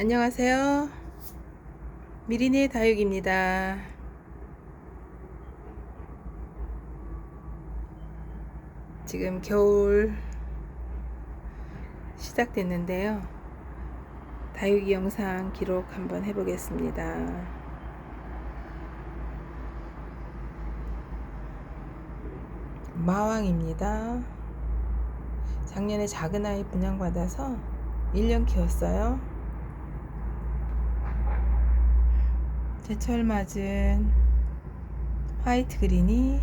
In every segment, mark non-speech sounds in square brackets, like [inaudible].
안녕하세요. 미리네 다육입니다. 지금 겨울 시작됐는데요. 다육이 영상 기록 한번 해보겠습니다. 마왕입니다. 작년에 작은 아이 분양받아서 1년 키웠어요. 제철 맞은 화이트 그린이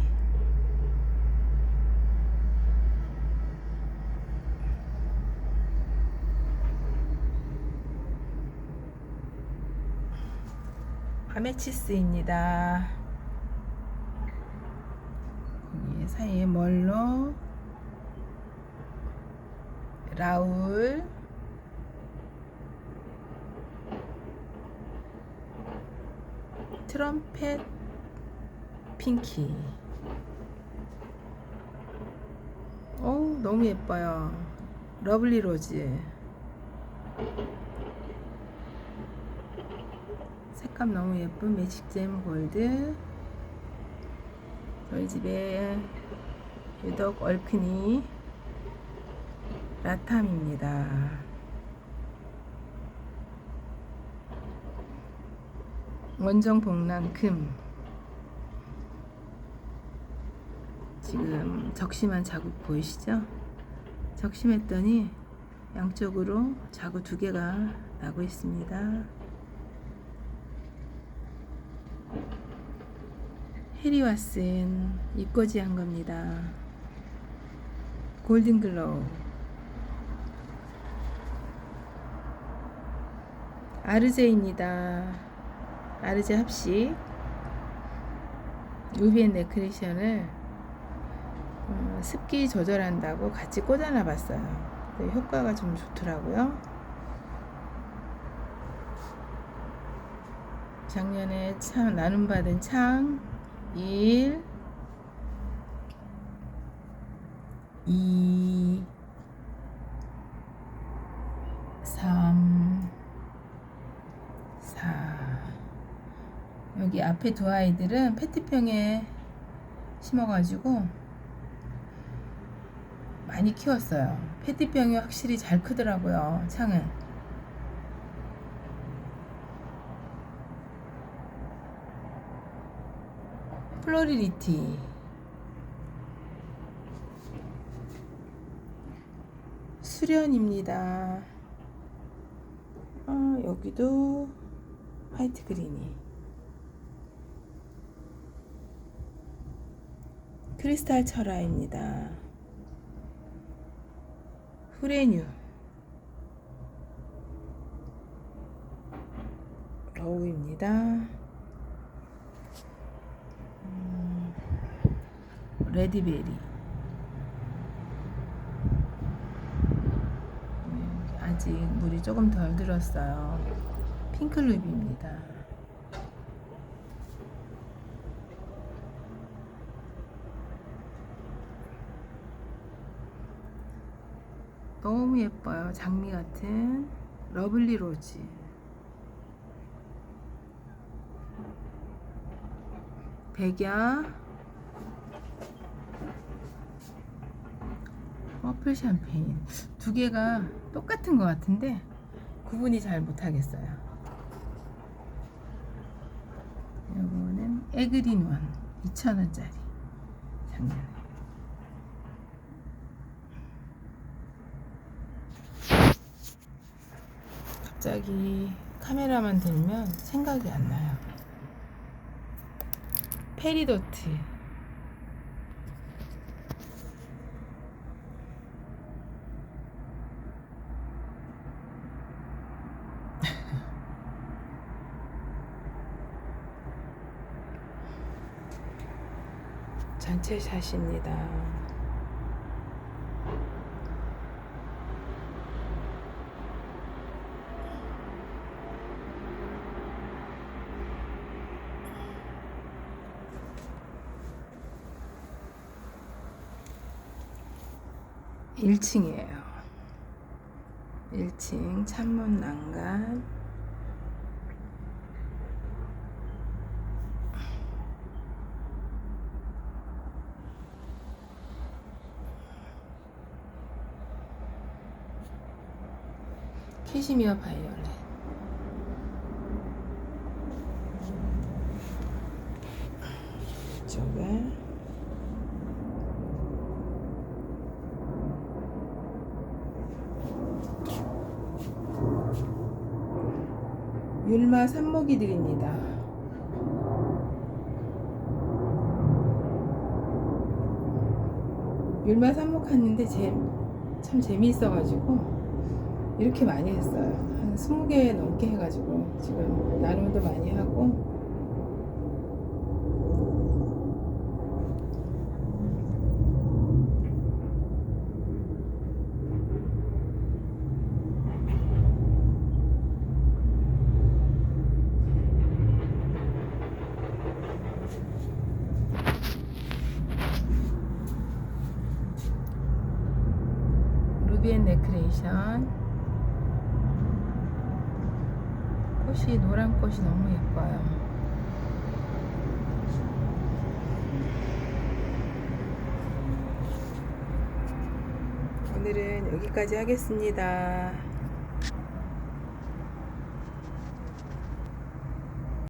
아메치스입니다. 사이에 멀로 라울 트럼펫 핑키. 오 너무 예뻐요. 러블리 로즈. 색감 너무 예쁜 매직잼 골드. 저희 집에 유독 얼큰이 라탐입니다 원정 복랑 금 지금 적심한 자국 보이시죠? 적심했더니 양쪽으로 자구 두 개가 나고 있습니다. 해리와슨 이꼬지 한 겁니다. 골든글로우 아르제입니다. 아르제 합식 우비엔 네크리션을 어, 습기 조절한다고 같이 꽂아놔 봤어요. 효과가 좀 좋더라고요. 작년에 참 나눔받은 창 1, 2, 여기 앞에 두 아이들은 페트병에 심어가지고 많이 키웠어요. 페트병이 확실히 잘 크더라고요. 창은. 플로리리티 수련입니다. 아, 여기도 화이트 그린이 크리스탈 철화입니다. 후레뉴 러우입니다. 음, 레디베리 음, 아직 물이 조금 덜 들었어요. 핑클루비입니다. 너무 예뻐요. 장미 같은 러블리 로즈. 백야 퍼플 샴페인 두 개가 똑같은 것 같은데 구분이 잘 못하겠어요. 이거는 에그린 원 2,000원짜리 작년 갑자기 카메라만 들면 생각이 안 나요. 페리도트 [laughs] 전체 샷입니다. 1층이에요. 1층 창문 난간. 캐시미어 바이올렛 저게 율마 산모기들입니다. 율마 산목했는데 제, 참 재미있어가지고 이렇게 많이 했어요. 한 20개 넘게 해가지고 지금 나눔도 많이 하고 비앤 네크레이션 꽃이 노란 꽃이 너무 예뻐요. 오늘은 여기까지 하겠습니다.